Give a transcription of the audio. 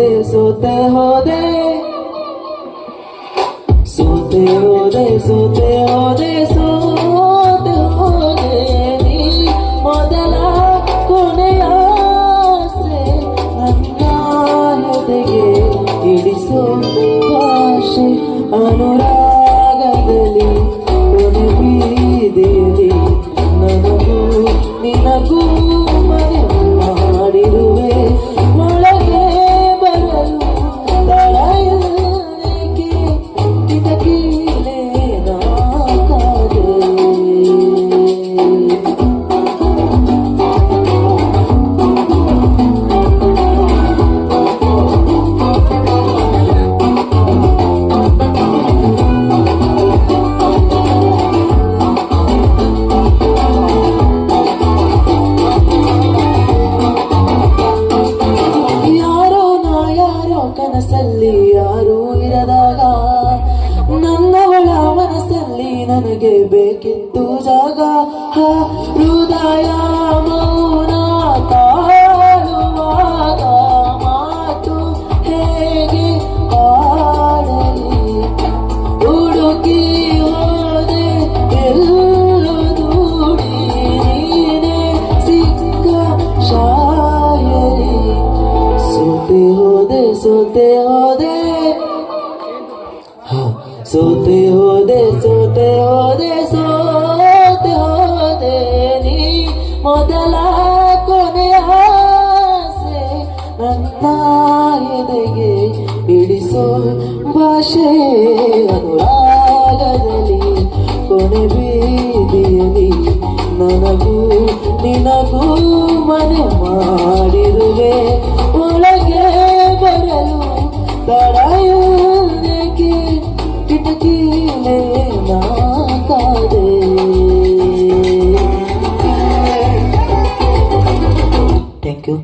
ಹೋದೆ ಸೋತೆ ಹೋದೆ. ಸೋತೆ ಹೋದೆ ಸೋತೆ ಹೋದೆ ಸೋತೆ ಹೋದೆ. ನೀ ಮೊದಲ ಕೊನೆಯ ಆಸೆ ನನ್ನ ಎದೆಗೆ ಇಡಿಸೋ ಭಾಷೆ ಅನುರಾಗದಲ್ಲಿ ಕೊನೆ ಬೀದೇವಿ ನನಗೂ ನಿನಗೂ ಮನೆ ಕನಸಲ್ಲಿ ಯಾರೂ ಇರದಾಗ ನನ್ನವಳ ಮನಸ್ಸಲ್ಲಿ ನನಗೆ ಬೇಕಿತ್ತು ಜಾಗ. ಹೃದಯ सोते हो दे सोते हो दे सोते हो दे नी मोदला कोने आसे रंगनाय देगे बिडिसो भाषे अनुरागदली कोने भी